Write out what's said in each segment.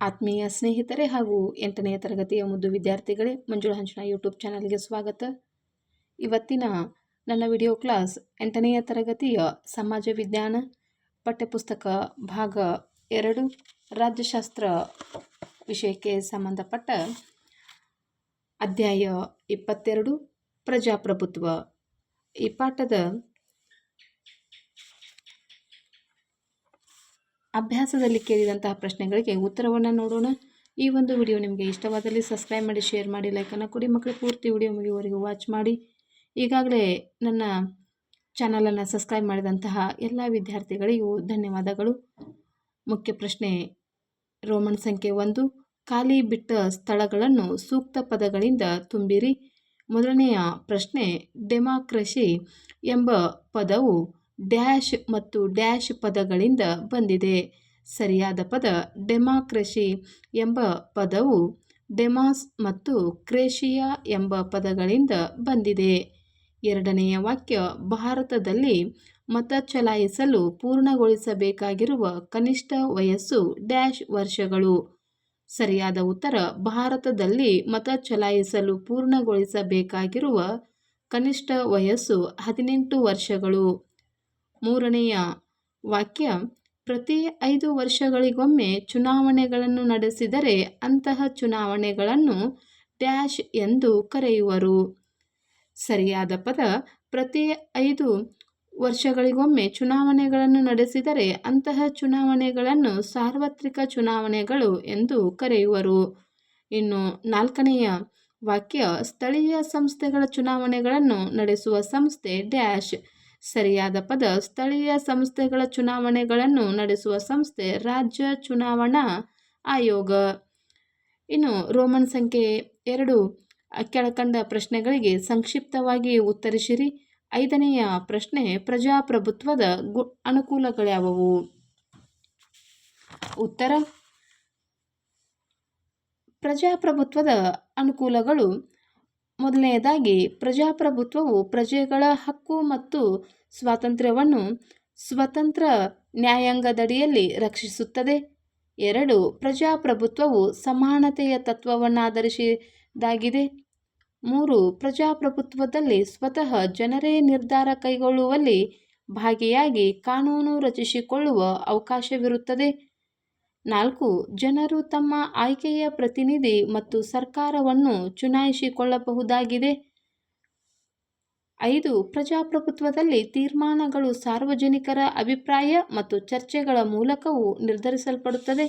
ಆತ್ಮೀಯ ಸ್ನೇಹಿತರೆ ಹಾಗೂ ಎಂಟನೆಯ ತರಗತಿಯ ಮುದ್ದು ವಿದ್ಯಾರ್ಥಿಗಳೇ, ಮಂಜುಳ ಹಂಚನ ಯೂಟ್ಯೂಬ್ ಚಾನಲ್ಗೆ ಸ್ವಾಗತ. ಇವತ್ತಿನ ನನ್ನ ವಿಡಿಯೋ ಕ್ಲಾಸ್ ಎಂಟನೆಯ ತರಗತಿಯ ಸಮಾಜ ವಿಜ್ಞಾನ ಪಠ್ಯಪುಸ್ತಕ ಭಾಗ ಎರಡು, ರಾಜ್ಯಶಾಸ್ತ್ರ ವಿಷಯಕ್ಕೆ ಸಂಬಂಧಪಟ್ಟ ಅಧ್ಯಾಯ ಇಪ್ಪತ್ತೆರಡು, ಪ್ರಜಾಪ್ರಭುತ್ವ. ಈ ಪಾಠದ ಅಭ್ಯಾಸದಲ್ಲಿ ಕೇಳಿದಂತಹ ಪ್ರಶ್ನೆಗಳಿಗೆ ಉತ್ತರವನ್ನು ನೋಡೋಣ. ಈ ಒಂದು ವಿಡಿಯೋ ನಿಮಗೆ ಇಷ್ಟವಾದಲ್ಲಿ ಸಬ್ಸ್ಕ್ರೈಬ್ ಮಾಡಿ, ಶೇರ್ ಮಾಡಿ ಲೈಕನ್ನು ಕೊಡಿ. ಮಕ್ಕಳು ಪೂರ್ತಿ ವಿಡಿಯೋ ಮುಗಿಯುವವರೆಗೂ ವಾಚ್ ಮಾಡಿ. ಈಗಾಗಲೇ ನನ್ನ ಚಾನಲನ್ನು ಸಬ್ಸ್ಕ್ರೈಬ್ ಮಾಡಿದಂತಹ ಎಲ್ಲ ವಿದ್ಯಾರ್ಥಿಗಳಿಗೂ ಧನ್ಯವಾದಗಳು. ಮುಖ್ಯ ಪ್ರಶ್ನೆ, ರೋಮನ್ ಸಂಖ್ಯೆ ಒಂದು. ಖಾಲಿ ಬಿಟ್ಟ ಸ್ಥಳಗಳನ್ನು ಸೂಕ್ತ ಪದಗಳಿಂದ ತುಂಬಿರಿ. ಮೊದಲನೆಯ ಪ್ರಶ್ನೆ, ಡೆಮಾಕ್ರಸಿ ಎಂಬ ಪದವು ಡ್ಯಾಶ್ ಮತ್ತು ಡ್ಯಾಶ್ ಪದಗಳಿಂದ ಬಂದಿದೆ. ಸರಿಯಾದ ಪದ ಡೆಮಾಕ್ರಸಿ ಎಂಬ ಪದವು ಡೆಮಾಸ್ ಮತ್ತು ಕ್ರೇಷಿಯಾ ಎಂಬ ಪದಗಳಿಂದ ಬಂದಿದೆ. ಎರಡನೆಯ ವಾಕ್ಯ ಭಾರತದಲ್ಲಿ ಮತ ಚಲಾಯಿಸಲು ಪೂರ್ಣಗೊಳಿಸಬೇಕಾಗಿರುವ ಕನಿಷ್ಠ ವಯಸ್ಸು ಡ್ಯಾಶ್ ವರ್ಷಗಳು. ಸರಿಯಾದ ಉತ್ತರ ಭಾರತದಲ್ಲಿ ಮತ ಚಲಾಯಿಸಲು ಪೂರ್ಣಗೊಳಿಸಬೇಕಾಗಿರುವ ಕನಿಷ್ಠ ವಯಸ್ಸು ಹದಿನೆಂಟು ವರ್ಷಗಳು. ಮೂರನೆಯ ವಾಕ್ಯ, ಪ್ರತಿ ಐದು ವರ್ಷಗಳಿಗೊಮ್ಮೆ ಚುನಾವಣೆಗಳನ್ನು ನಡೆಸಿದರೆ ಅಂತಹ ಚುನಾವಣೆಗಳನ್ನು ಡ್ಯಾಶ್ ಎಂದು ಕರೆಯುವರು. ಸರಿಯಾದ ಪದ, ಪ್ರತಿ ಐದು ವರ್ಷಗಳಿಗೊಮ್ಮೆ ಚುನಾವಣೆಗಳನ್ನು ನಡೆಸಿದರೆ ಅಂತಹ ಚುನಾವಣೆಗಳನ್ನು ಸಾರ್ವತ್ರಿಕ ಚುನಾವಣೆಗಳು ಎಂದು ಕರೆಯುವರು. ಇನ್ನು ನಾಲ್ಕನೆಯ ವಾಕ್ಯ, ಸ್ಥಳೀಯ ಸಂಸ್ಥೆಗಳ ಚುನಾವಣೆಗಳನ್ನು ನಡೆಸುವ ಸಂಸ್ಥೆ ಡ್ಯಾಶ್. ಸರಿಯಾದ ಪದ ಸ್ಥಳೀಯ ಸಂಸ್ಥೆಗಳ ಚುನಾವಣೆಗಳನ್ನು ನಡೆಸುವ ಸಂಸ್ಥೆ ರಾಜ್ಯ ಚುನಾವಣಾ ಆಯೋಗ. ಇನ್ನು ರೋಮನ್ ಸಂಖ್ಯೆ ಎರಡು, ಕೆಳಕಂಡ ಪ್ರಶ್ನೆಗಳಿಗೆ ಸಂಕ್ಷಿಪ್ತವಾಗಿ ಉತ್ತರಿಸಿರಿ. ಐದನೆಯ ಪ್ರಶ್ನೆ, ಪ್ರಜಾಪ್ರಭುತ್ವದ ಗು ಅನುಕೂಲಗಳ್ಯಾವವು ಉತ್ತರ, ಪ್ರಜಾಪ್ರಭುತ್ವದ ಅನುಕೂಲಗಳು ಮೊದಲನೆಯದಾಗಿ ಪ್ರಜಾಪ್ರಭುತ್ವವು ಪ್ರಜೆಗಳ ಹಕ್ಕು ಮತ್ತು ಸ್ವಾತಂತ್ರ್ಯವನ್ನು ಸ್ವತಂತ್ರ ನ್ಯಾಯಾಂಗದಡಿಯಲ್ಲಿ ರಕ್ಷಿಸುತ್ತದೆ. ಎರಡು, ಪ್ರಜಾಪ್ರಭುತ್ವವು ಸಮಾನತೆಯ ತತ್ವವನ್ನಾಧರಿಸಿದಾಗಿದೆ. ಮೂರು, ಪ್ರಜಾಪ್ರಭುತ್ವದಲ್ಲಿ ಸ್ವತಃ ಜನರೇ ನಿರ್ಧಾರ ಕೈಗೊಳ್ಳುವಲ್ಲಿ ಭಾಗಿಯಾಗಿ ಕಾನೂನು ರಚಿಸಿಕೊಳ್ಳುವ ಅವಕಾಶವಿರುತ್ತದೆ. ನಾಲ್ಕು, ಜನರು ತಮ್ಮ ಆಯ್ಕೆಯ ಪ್ರತಿನಿಧಿ ಮತ್ತು ಸರ್ಕಾರವನ್ನು ಚುನಾಯಿಸಿಕೊಳ್ಳಬಹುದಾಗಿದೆ. ಐದು, ಪ್ರಜಾಪ್ರಭುತ್ವದಲ್ಲಿ ತೀರ್ಮಾನಗಳು ಸಾರ್ವಜನಿಕರ ಅಭಿಪ್ರಾಯ ಮತ್ತು ಚರ್ಚೆಗಳ ಮೂಲಕವೂ ನಿರ್ಧರಿಸಲ್ಪಡುತ್ತದೆ.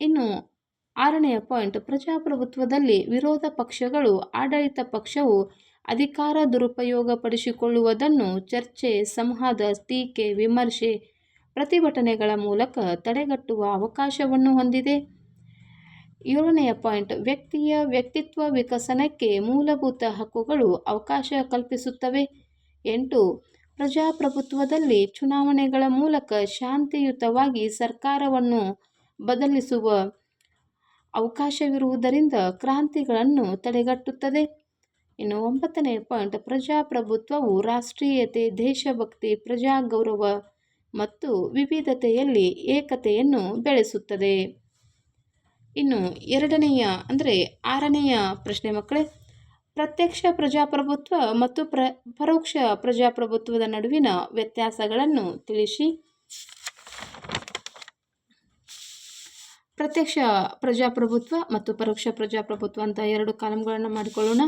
ಇನ್ನು, ಆರನೆಯ ಪಾಯಿಂಟ್, ಪ್ರಜಾಪ್ರಭುತ್ವದಲ್ಲಿ ವಿರೋಧ ಪಕ್ಷಗಳು ಆಡಳಿತ ಪಕ್ಷವು ಅಧಿಕಾರ ದುರುಪಯೋಗಪಡಿಸಿಕೊಳ್ಳುವುದನ್ನು ಚರ್ಚೆ, ಸಂವಾದ, ಟೀಕೆ, ವಿಮರ್ಶೆ ಪ್ರತಿಭಟನೆಗಳ ಮೂಲಕ ತಡೆಗಟ್ಟುವ ಅವಕಾಶವನ್ನು ಹೊಂದಿದೆ. ಏಳನೆಯ ಪಾಯಿಂಟ್, ವ್ಯಕ್ತಿಯ ವ್ಯಕ್ತಿತ್ವ ವಿಕಸನಕ್ಕೆ ಮೂಲಭೂತ ಹಕ್ಕುಗಳು ಅವಕಾಶ ಕಲ್ಪಿಸುತ್ತವೆ. ಎಂಟು, ಪ್ರಜಾಪ್ರಭುತ್ವದಲ್ಲಿ ಚುನಾವಣೆಗಳ ಮೂಲಕ ಶಾಂತಿಯುತವಾಗಿ ಸರ್ಕಾರವನ್ನು ಬದಲಿಸುವ ಅವಕಾಶವಿರುವುದರಿಂದ ಕ್ರಾಂತಿಗಳನ್ನು ತಡೆಗಟ್ಟುತ್ತದೆ. ಇನ್ನು ಒಂಬತ್ತನೇ ಪಾಯಿಂಟ್, ಪ್ರಜಾಪ್ರಭುತ್ವವು ರಾಷ್ಟ್ರೀಯತೆ, ದೇಶಭಕ್ತಿ, ಪ್ರಜಾಗೌರವ ಮತ್ತು ವಿವಿಧತೆಯಲ್ಲಿ ಏಕತೆಯನ್ನು ಬೆಳೆಸುತ್ತದೆ. ಇನ್ನು ಎರಡನೆಯ, ಅಂದರೆ ಆರನೆಯ ಪ್ರಶ್ನೆ ಮಕ್ಕಳೇ, ಪ್ರತ್ಯಕ್ಷ ಪ್ರಜಾಪ್ರಭುತ್ವ ಮತ್ತು ಪ್ರ, ಪರೋಕ್ಷ ಪ್ರಜಾಪ್ರಭುತ್ವದ ನಡುವಿನ ವ್ಯತ್ಯಾಸಗಳನ್ನು ತಿಳಿಸಿ. ಪ್ರತ್ಯಕ್ಷ ಪ್ರಜಾಪ್ರಭುತ್ವ ಮತ್ತು ಪರೋಕ್ಷ ಪ್ರಜಾಪ್ರಭುತ್ವ ಅಂತ ಎರಡು ಕಾಲಂಗಳನ್ನು ಮಾಡಿಕೊಳ್ಳೋಣ.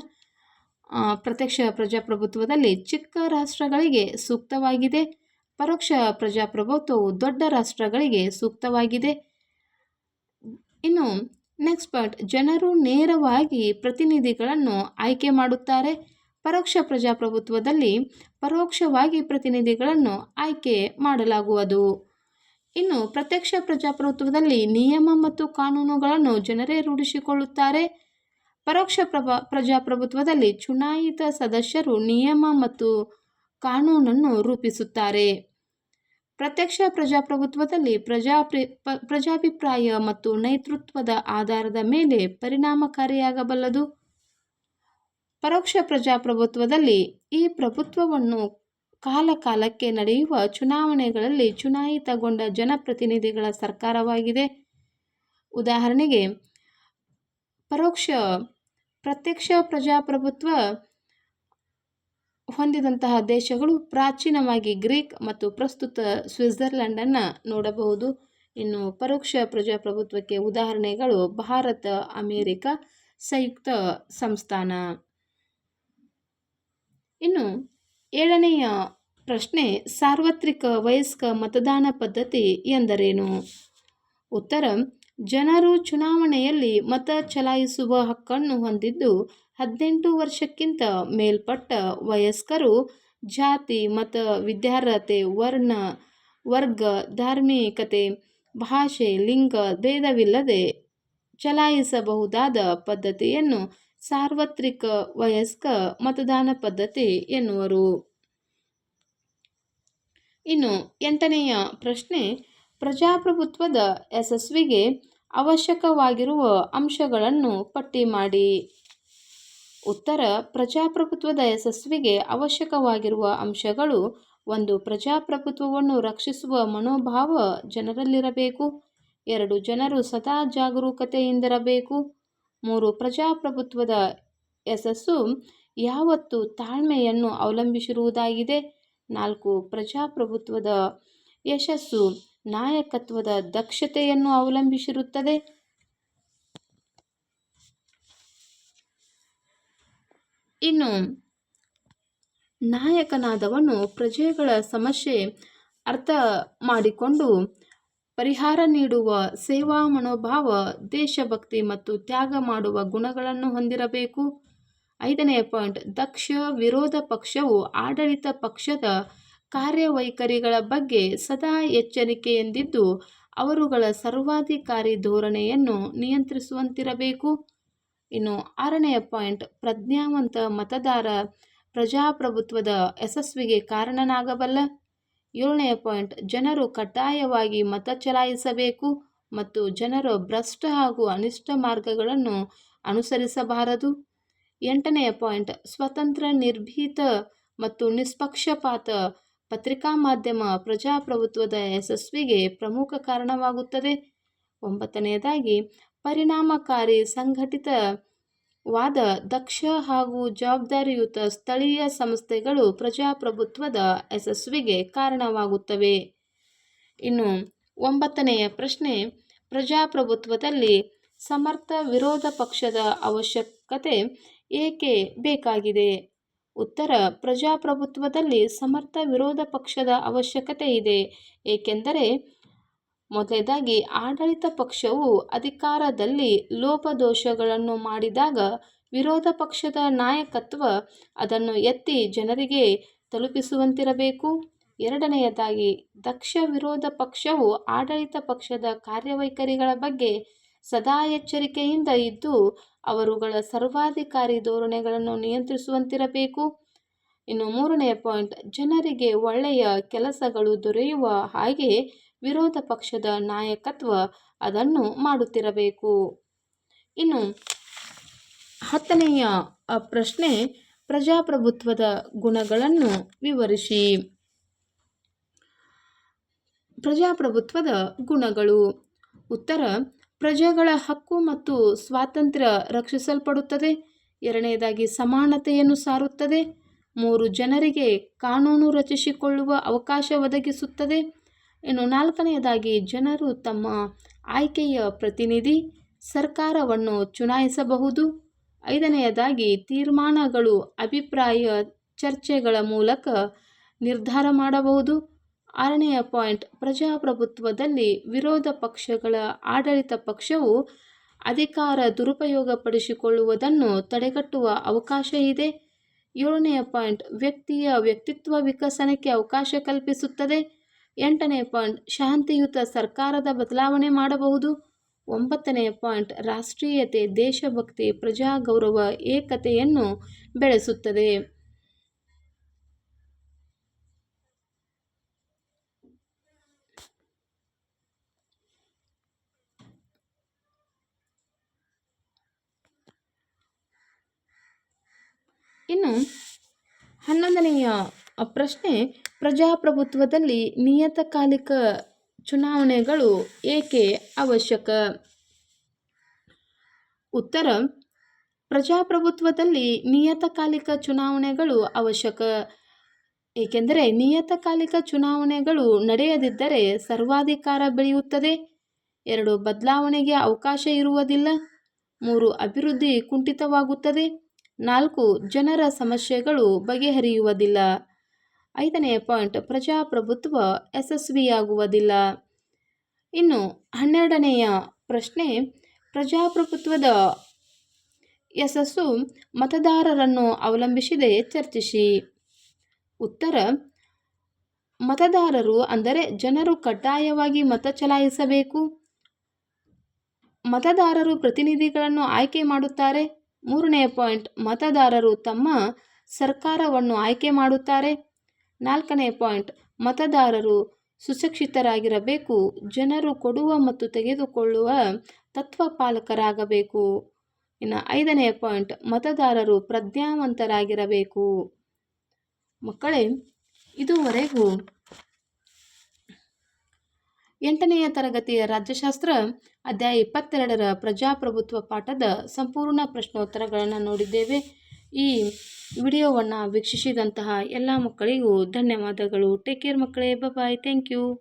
ಪ್ರತ್ಯಕ್ಷ ಪ್ರಜಾಪ್ರಭುತ್ವದಲ್ಲಿ ಚಿಕ್ಕ ರಾಷ್ಟ್ರಗಳಿಗೆ ಸೂಕ್ತವಾಗಿದೆ. ಪರೋಕ್ಷ ಪ್ರಜಾಪ್ರಭುತ್ವವು ದೊಡ್ಡ ರಾಷ್ಟ್ರಗಳಿಗೆ ಸೂಕ್ತವಾಗಿದೆ. ಇನ್ನು ನೆಕ್ಸ್ಟ್ ಪಾಯಿಂಟ್ ಜನರು ನೇರವಾಗಿ ಪ್ರತಿನಿಧಿಗಳನ್ನು ಆಯ್ಕೆ ಮಾಡುತ್ತಾರೆ. ಪರೋಕ್ಷ ಪ್ರಜಾಪ್ರಭುತ್ವದಲ್ಲಿ ಪರೋಕ್ಷವಾಗಿ ಪ್ರತಿನಿಧಿಗಳನ್ನು ಆಯ್ಕೆ ಮಾಡಲಾಗುವುದು. ಇನ್ನು ಪ್ರತ್ಯಕ್ಷ ಪ್ರಜಾಪ್ರಭುತ್ವದಲ್ಲಿ ನಿಯಮ ಮತ್ತು ಕಾನೂನುಗಳನ್ನು ಜನರೇ ರೂಢಿಸಿಕೊಳ್ಳುತ್ತಾರೆ. ಪರೋಕ್ಷ ಪ್ರಭಾ ಪ್ರಜಾಪ್ರಭುತ್ವದಲ್ಲಿ ಚುನಾಯಿತ ಸದಸ್ಯರು ನಿಯಮ ಮತ್ತು ಕಾನೂನನ್ನು ರೂಪಿಸುತ್ತಾರೆ. ಪ್ರತ್ಯಕ್ಷ ಪ್ರಜಾಪ್ರಭುತ್ವದಲ್ಲಿ ಪ್ರಜಾಪ್ರಿ ಪ್ರಜಾಭಿಪ್ರಾಯ ಮತ್ತು ನೇತೃತ್ವದ ಆಧಾರದ ಮೇಲೆ ಪರಿಣಾಮಕಾರಿಯಾಗಬಲ್ಲದು. ಪರೋಕ್ಷ ಪ್ರಜಾಪ್ರಭುತ್ವದಲ್ಲಿ ಈ ಪ್ರಭುತ್ವವನ್ನು ಕಾಲಕಾಲಕ್ಕೆ ನಡೆಯುವ ಚುನಾವಣೆಗಳಲ್ಲಿ ಚುನಾಯಿತಗೊಂಡ ಜನಪ್ರತಿನಿಧಿಗಳ ಸರ್ಕಾರವಾಗಿದೆ. ಉದಾಹರಣೆಗೆ, ಪರೋಕ್ಷ ಪ್ರತ್ಯಕ್ಷ ಪ್ರಜಾಪ್ರಭುತ್ವ ಹೊಂದಿದಂತಹ ದೇಶಗಳು ಪ್ರಾಚೀನವಾಗಿ ಗ್ರೀಕ್ ಮತ್ತು ಪ್ರಸ್ತುತ ಸ್ವಿಟ್ಜರ್ಲೆಂಡನ್ನು ನೋಡಬಹುದು. ಇನ್ನು ಪರೋಕ್ಷ ಪ್ರಜಾಪ್ರಭುತ್ವಕ್ಕೆ ಉದಾಹರಣೆಗಳು ಭಾರತ, ಅಮೇರಿಕ ಸಂಯುಕ್ತ ಸಂಸ್ಥಾನ. ಇನ್ನು ಏಳನೆಯ ಪ್ರಶ್ನೆ, ಸಾರ್ವತ್ರಿಕ ವಯಸ್ಕ ಮತದಾನ ಪದ್ಧತಿ ಎಂದರೇನು? ಉತ್ತರ, ಜನರು ಚುನಾವಣೆಯಲ್ಲಿ ಮತ ಚಲಾಯಿಸುವ ಹಕ್ಕನ್ನು ಹೊಂದಿದ್ದು ಹದಿನೆಂಟು ವರ್ಷಕ್ಕಿಂತ ಮೇಲ್ಪಟ್ಟ ವಯಸ್ಕರು ಜಾತಿ, ಮತ, ವಿದ್ಯಾರ್ಹತೆ, ವರ್ಣ, ವರ್ಗ, ಧಾರ್ಮಿಕತೆ, ಭಾಷೆ, ಲಿಂಗ ಭೇದವಿಲ್ಲದೆ ಚಲಾಯಿಸಬಹುದಾದ ಪದ್ಧತಿಯನ್ನು ಸಾರ್ವತ್ರಿಕ ವಯಸ್ಕ ಮತದಾನ ಪದ್ಧತಿ ಎನ್ನುವರು. ಇನ್ನು ಎಂಟನೆಯ ಪ್ರಶ್ನೆ, ಪ್ರಜಾಪ್ರಭುತ್ವದ ಯಶಸ್ವಿಗೆ ಅವಶ್ಯಕವಾಗಿರುವ ಅಂಶಗಳನ್ನು ಪಟ್ಟಿ ಮಾಡಿ. ಉತ್ತರ, ಪ್ರಜಾಪ್ರಭುತ್ವದ ಯಶಸ್ವಿಗೆ ಅವಶ್ಯಕವಾಗಿರುವ ಅಂಶಗಳು ಒಂದು, ಪ್ರಜಾಪ್ರಭುತ್ವವನ್ನು ರಕ್ಷಿಸುವ ಮನೋಭಾವ ಜನರಲ್ಲಿರಬೇಕು. ಎರಡು, ಜನರು ಸದಾ ಜಾಗರೂಕತೆಯಿಂದಿರಬೇಕು. ಮೂರು, ಪ್ರಜಾಪ್ರಭುತ್ವದ ಯಶಸ್ಸು ಯಾವತ್ತು ತಾಳ್ಮೆಯನ್ನು ಅವಲಂಬಿಸಿರುವುದಾಗಿದೆ. ನಾಲ್ಕು, ಪ್ರಜಾಪ್ರಭುತ್ವದ ಯಶಸ್ಸು ನಾಯಕತ್ವದ ದಕ್ಷತೆಯನ್ನು ಅವಲಂಬಿಸಿರುತ್ತದೆ. ಇನ್ನು ನಾಯಕನಾದವನು ಪ್ರಜೆಗಳ ಸಮಸ್ಯೆ ಅರ್ಥ ಮಾಡಿಕೊಂಡು ಪರಿಹಾರ ನೀಡುವ ಸೇವಾ ಮನೋಭಾವ, ದೇಶಭಕ್ತಿ ಮತ್ತು ತ್ಯಾಗ ಮಾಡುವ ಗುಣಗಳನ್ನು ಹೊಂದಿರಬೇಕು. ಐದನೆಯ ಪಾಯಿಂಟ್, ದಕ್ಷ ವಿರೋಧ ಪಕ್ಷವು ಆಡಳಿತ ಪಕ್ಷದ ಕಾರ್ಯವೈಖರಿಗಳ ಬಗ್ಗೆ ಸದಾ ಎಚ್ಚರಿಕೆಯಿಂದಿದ್ದು, ಅವರುಗಳ ಸರ್ವಾಧಿಕಾರಿ ಧೋರಣೆಯನ್ನು ನಿಯಂತ್ರಿಸುವಂತಿರಬೇಕು. ಇನ್ನು ಆರನೆಯ ಪಾಯಿಂಟ್, ಪ್ರಜ್ಞಾವಂತ ಮತದಾರ ಪ್ರಜಾಪ್ರಭುತ್ವದ ಯಶಸ್ವಿಗೆ ಕಾರಣನಾಗಬಲ್ಲ. ಏಳನೆಯ ಪಾಯಿಂಟ್, ಜನರು ಕಡ್ಡಾಯವಾಗಿ ಮತ ಚಲಾಯಿಸಬೇಕು ಮತ್ತು ಜನರು ಭ್ರಷ್ಟ ಹಾಗೂ ಅನಿಷ್ಟ ಮಾರ್ಗಗಳನ್ನು ಅನುಸರಿಸಬಾರದು. ಎಂಟನೆಯ ಪಾಯಿಂಟ್, ಸ್ವತಂತ್ರ, ನಿರ್ಭೀತ ಮತ್ತು ನಿಷ್ಪಕ್ಷಪಾತ ಪತ್ರಿಕಾ ಮಾಧ್ಯಮ ಪ್ರಜಾಪ್ರಭುತ್ವದ ಯಶಸ್ವಿಗೆ ಪ್ರಮುಖ ಕಾರಣವಾಗುತ್ತದೆ. ಒಂಬತ್ತನೆಯದಾಗಿ ಪರಿಣಾಮಕಾರಿ ಸಂಘಟಿತವಾದ ದಕ್ಷ ಹಾಗೂ ಜವಾಬ್ದಾರಿಯುತ ಸ್ಥಳೀಯ ಸಂಸ್ಥೆಗಳು ಪ್ರಜಾಪ್ರಭುತ್ವದ ಯಶಸ್ವಿಗೆ ಕಾರಣವಾಗುತ್ತವೆ. ಇನ್ನು ಒಂಬತ್ತನೆಯ ಪ್ರಶ್ನೆ, ಪ್ರಜಾಪ್ರಭುತ್ವದಲ್ಲಿ ಸಮರ್ಥ ವಿರೋಧ ಪಕ್ಷದ ಅವಶ್ಯಕತೆ ಏಕೆ ಬೇಕಾಗಿದೆ? ಉತ್ತರ, ಪ್ರಜಾಪ್ರಭುತ್ವದಲ್ಲಿ ಸಮರ್ಥ ವಿರೋಧ ಪಕ್ಷದ ಅವಶ್ಯಕತೆ ಇದೆ, ಏಕೆಂದರೆ ಮೊದಲನೇದಾಗಿ ಆಡಳಿತ ಪಕ್ಷವು ಅಧಿಕಾರದಲ್ಲಿ ಲೋಪದೋಷಗಳನ್ನು ಮಾಡಿದಾಗ ವಿರೋಧ ಪಕ್ಷದ ನಾಯಕತ್ವ ಅದನ್ನು ಎತ್ತಿ ಜನರಿಗೆ ತಲುಪಿಸುವಂತಿರಬೇಕು. ಎರಡನೆಯದಾಗಿ, ದಕ್ಷ ವಿರೋಧ ಪಕ್ಷವು ಆಡಳಿತ ಪಕ್ಷದ ಕಾರ್ಯವೈಖರಿಗಳ ಬಗ್ಗೆ ಸದಾ ಎಚ್ಚರಿಕೆಯಿಂದ ಇದ್ದು, ಅವರುಗಳ ಸರ್ವಾಧಿಕಾರಿ ಧೋರಣೆಗಳನ್ನು ನಿಯಂತ್ರಿಸುವಂತಿರಬೇಕು. ಇನ್ನು ಮೂರನೆಯ ಪಾಯಿಂಟ್, ಜನರಿಗೆ ಒಳ್ಳೆಯ ಕೆಲಸಗಳು ದೊರೆಯುವ ಹಾಗೆ ವಿರೋಧ ಪಕ್ಷದ ನಾಯಕತ್ವ ಅದನ್ನು ಮಾಡುತ್ತಿರಬೇಕು. ಇನ್ನು ಹತ್ತನೆಯ ಪ್ರಶ್ನೆ, ಪ್ರಜಾಪ್ರಭುತ್ವದ ಗುಣಗಳನ್ನು ವಿವರಿಸಿ. ಪ್ರಜಾಪ್ರಭುತ್ವದ ಗುಣಗಳು. ಉತ್ತರ, ಪ್ರಜೆಗಳ ಹಕ್ಕು ಮತ್ತು ಸ್ವಾತಂತ್ರ್ಯ ರಕ್ಷಿಸಲ್ಪಡುತ್ತದೆ. ಎರಡನೇದಾಗಿ, ಸಮಾನತೆಯನ್ನು ಸಾರುತ್ತದೆ. ಮೂರು, ಜನರಿಗೆ ಕಾನೂನು ರಚಿಸಿಕೊಳ್ಳುವ ಅವಕಾಶ ಒದಗಿಸುತ್ತದೆ. ಇನ್ನು ನಾಲ್ಕನೆಯದಾಗಿ ಜನರು ತಮ್ಮ ಆಯ್ಕೆಯ ಪ್ರತಿನಿಧಿ ಸರ್ಕಾರವನ್ನು ಚುನಾಯಿಸಬಹುದು. ಐದನೆಯದಾಗಿ ತೀರ್ಮಾನಗಳು ಅಭಿಪ್ರಾಯ ಚರ್ಚೆಗಳ ಮೂಲಕ ನಿರ್ಧಾರ ಮಾಡಬಹುದು. ಆರನೆಯ ಪಾಯಿಂಟ್, ಪ್ರಜಾಪ್ರಭುತ್ವದಲ್ಲಿ ವಿರೋಧ ಪಕ್ಷಗಳ ಆಡಳಿತ ಪಕ್ಷವು ಅಧಿಕಾರ ದುರುಪಯೋಗಪಡಿಸಿಕೊಳ್ಳುವುದನ್ನು ತಡೆಗಟ್ಟುವ ಅವಕಾಶ ಇದೆ. ಏಳನೆಯ ಪಾಯಿಂಟ್, ವ್ಯಕ್ತಿಯ ವ್ಯಕ್ತಿತ್ವ ವಿಕಸನಕ್ಕೆ ಅವಕಾಶ ಕಲ್ಪಿಸುತ್ತದೆ. ಎಂಟನೆಯ ಪಾಯಿಂಟ್, ಶಾಂತಿಯುತ ಸರ್ಕಾರದ ಬದಲಾವಣೆ ಮಾಡಬಹುದು. ಒಂಬತ್ತನೇ ಪಾಯಿಂಟ್, ರಾಷ್ಟ್ರೀಯತೆ, ದೇಶಭಕ್ತಿ, ಪ್ರಜಾಗೌರವ, ಏಕತೆಯನ್ನು ಬೆಳೆಸುತ್ತದೆ. ಇನ್ನು ಹನ್ನೊಂದನೆಯ ಪ್ರಶ್ನೆ ಪ್ರಜಾಪ್ರಭುತ್ವದಲ್ಲಿ ನಿಯತಕಾಲಿಕ ಚುನಾವಣೆಗಳು ಏಕೆ ಅವಶ್ಯಕ? ಉತ್ತರ, ಪ್ರಜಾಪ್ರಭುತ್ವದಲ್ಲಿ ನಿಯತಕಾಲಿಕ ಚುನಾವಣೆಗಳು ಅವಶ್ಯಕ. ಏಕೆಂದರೆ ನಿಯತಕಾಲಿಕ ಚುನಾವಣೆಗಳು ನಡೆಯದಿದ್ದರೆ ಸರ್ವಾಧಿಕಾರ ಬೆಳೆಯುತ್ತದೆ. ಎರಡು, ಬದಲಾವಣೆಗೆ ಅವಕಾಶ ಇರುವುದಿಲ್ಲ. ಮೂರು, ಅಭಿವೃದ್ಧಿ ಕುಂಠಿತವಾಗುತ್ತದೆ. ನಾಲ್ಕು, ಜನರ ಸಮಸ್ಯೆಗಳು ಬಗೆಹರಿಯುವುದಿಲ್ಲ. ಐದನೆಯ ಪಾಯಿಂಟ್, ಪ್ರಜಾಪ್ರಭುತ್ವ ಯಶಸ್ವಿಯಾಗುವುದಿಲ್ಲ. ಇನ್ನು ಹನ್ನೆರಡನೆಯ ಪ್ರಶ್ನೆ, ಪ್ರಜಾಪ್ರಭುತ್ವದ ಯಶಸ್ಸು ಮತದಾರರನ್ನು ಅವಲಂಬಿಸಿದೆ, ಚರ್ಚಿಸಿ. ಉತ್ತರ, ಮತದಾರರು ಅಂದರೆ ಜನರು ಕಡ್ಡಾಯವಾಗಿ ಮತ ಚಲಾಯಿಸಬೇಕು. ಮತದಾರರು ಪ್ರತಿನಿಧಿಗಳನ್ನು ಆಯ್ಕೆ ಮಾಡುತ್ತಾರೆ. ಮೂರನೆಯ ಪಾಯಿಂಟ್, ಮತದಾರರು ತಮ್ಮ ಸರ್ಕಾರವನ್ನು ಆಯ್ಕೆ ಮಾಡುತ್ತಾರೆ. ನಾಲ್ಕನೆಯ ಪಾಯಿಂಟ್. ಮತದಾರರು ಸುಶಿಕ್ಷಿತರಾಗಿರಬೇಕು. ಜನರು ಕೊಡುವ ಮತ್ತು ತೆಗೆದುಕೊಳ್ಳುವ ತತ್ವ ಪಾಲಕರಾಗಬೇಕು. ಇನ್ನು ಐದನೆಯ ಪಾಯಿಂಟ್. ಮತದಾರರು ಪ್ರಜ್ಞಾವಂತರಾಗಿರಬೇಕು. ಮಕ್ಕಳೇ, ಇದುವರೆಗೂ ಎಂಟನೆಯ ತರಗತಿಯ ರಾಜ್ಯಶಾಸ್ತ್ರ ಅಧ್ಯಾಯ ಇಪ್ಪತ್ತೆರಡರ ಪ್ರಜಾಪ್ರಭುತ್ವ ಪಾಠದ ಸಂಪೂರ್ಣ ಪ್ರಶ್ನೋತ್ತರಗಳನ್ನು ನೋಡಿದ್ದೇವೆ. ಈ ವಿಡಿಯೋವನ್ನು ವೀಕ್ಷಿಸಿದಂತಹ ಎಲ್ಲ ಮಕ್ಕಳಿಗೂ ಧನ್ಯವಾದಗಳು. ಟೇಕ್ ಕೇರ್ ಮಕ್ಕಳೇ. Bye thank you